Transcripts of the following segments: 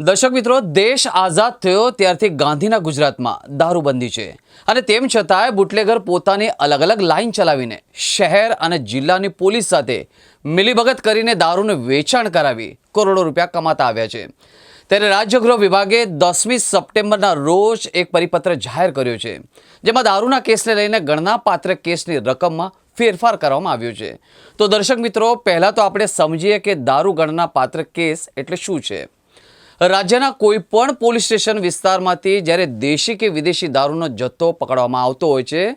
દર્શક મિત્રો, દેશ આઝાદ થયો ત્યારથી ગાંધીના ગુજરાતમાં દારૂબંધી છે. અને તેમ છતાંય બુટલેગર પોતાની અલગ અલગ લાઈન ચલાવીને શહેર અને જિલ્લાની પોલીસ સાથે મિલીભગત કરીને દારૂનું વેચાણ કરાવી કરોડો રૂપિયા કમાતા આવ્યા છે. ત્યારે રાજ્ય ગૃહ વિભાગે દસમી સપ્ટેમ્બરના રોજ એક પરિપત્ર જાહેર કર્યો છે, જેમાં દારૂના કેસને લઈને ગણનાપાત્ર કેસની રકમમાં ફેરફાર કરવામાં આવ્યો છે. તો દર્શક મિત્રો, પહેલાં તો આપણે સમજીએ કે દારૂ ગણનાપાત્ર કેસ એટલે શું છે? રાજ્યના કોઈ પણ પોલીસ સ્ટેશન વિસ્તારમાંથી જ્યારે દેશી કે વિદેશી દારૂનો જથ્થો પકડવામાં આવતો હોય છે,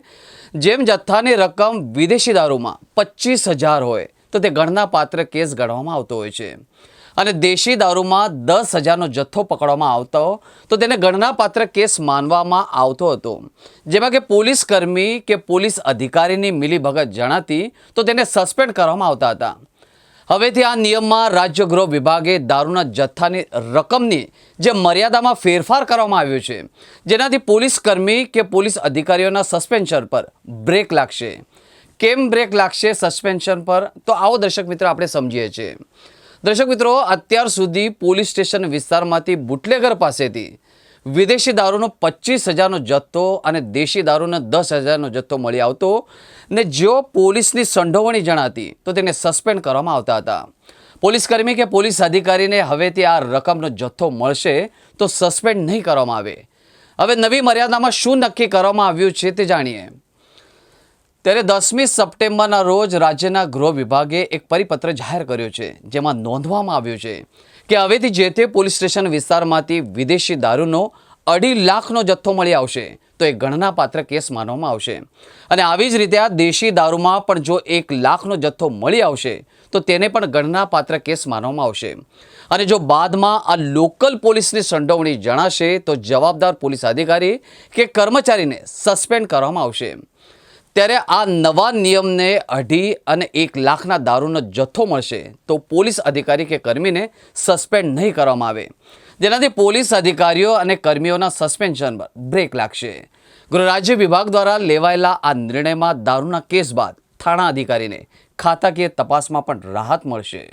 જેમ જથ્થાની રકમ વિદેશી દારૂમાં પચીસ હજાર હોય, તો તે ગણના પાત્ર કેસ ગણવામાં આવતો હોય છે. અને દેશી દારૂમાં દસ હજારનો જથ્થો પકડવામાં આવતો, તો તેને ગણનાપાત્ર કેસ માનવામાં આવતો હતો. જેમાં કે પોલીસ કર્મી કે પોલીસ અધિકારીની મિલીભગત જણાતી, તો તેને સસ્પેન્ડ કરવામાં આવતા હતા. હવેથી આ નિયમમાં રાજ્ય ગૃહ વિભાગે દારૂના જથ્થાની રકમની જે મર્યાદામાં ફેરફાર કરવામાં આવ્યો છે, જેનાથી પોલીસ કર્મી કે પોલીસ અધિકારીઓના સસ્પેન્શન પર બ્રેક લાગશે. કેમ બ્રેક લાગશે સસ્પેન્શન પર? તો આવો દર્શક મિત્રો આપણે સમજીએ છીએ. દર્શક મિત્રો, અત્યાર સુધી પોલીસ સ્ટેશન વિસ્તારમાંથી બુટલેગર પાસેથી વિદેશી દારૂનો પચીસ હજારનો જથ્થો અને દેશી દારૂનો દસ હજારનો જથ્થો મળી આવતો ને જો પોલીસની સંડોવણી જણાતી તો તેને સસ્પેન્ડ કરવામાં આવતા હતા. પોલીસ કર્મી કે પોલીસ અધિકારીને હવેથી આ રકમનો જથ્થો મળશે તો સસ્પેન્ડ નહીં કરવામાં આવે. હવે નવી મર્યાદામાં શું નક્કી કરવામાં આવ્યું છે તે જાણીએ. ત્યારે દસમી સપ્ટેમ્બરના રોજ રાજ્યના ગૃહ વિભાગે એક પરિપત્ર જાહેર કર્યો છે, જેમાં નોંધવામાં આવ્યું છે કે હવેથી જે તે પોલીસ સ્ટેશન વિસ્તારમાંથી વિદેશી દારૂનો અઢી લાખનો જથ્થો મળી આવશે, તો એ ગણનાપાત્ર કેસ માનવામાં આવશે. અને આવી જ રીતે આ દેશી દારૂમાં પણ જો એક લાખનો જથ્થો મળી આવશે, તો તેને પણ ગણનાપાત્ર કેસ માનવામાં આવશે. અને જો બાદમાં આ લોકલ પોલીસની સંડોવણી જણાશે, તો જવાબદાર પોલીસ અધિકારી કે કર્મચારીને સસ્પેન્ડ કરવામાં આવશે. ત્યારે આ નવા નિયમને અઢી અને એક લાખના દારૂનો જથ્થો મળશે તો પોલીસ અધિકારી કે કર્મીને સસ્પેન્ડ નહીં કરવામાં આવે. જેનાથી પોલીસ અધિકારીઓ અને કર્મીઓના સસ્પેન્શન પર બ્રેક લાગશે. ગૃહ રાજ્ય વિભાગ દ્વારા લેવાયેલા આ નિર્ણયમાં દારૂના કેસ બાદ થાણા અધિકારીને ખાતાકીય તપાસમાં પણ રાહત મળશે.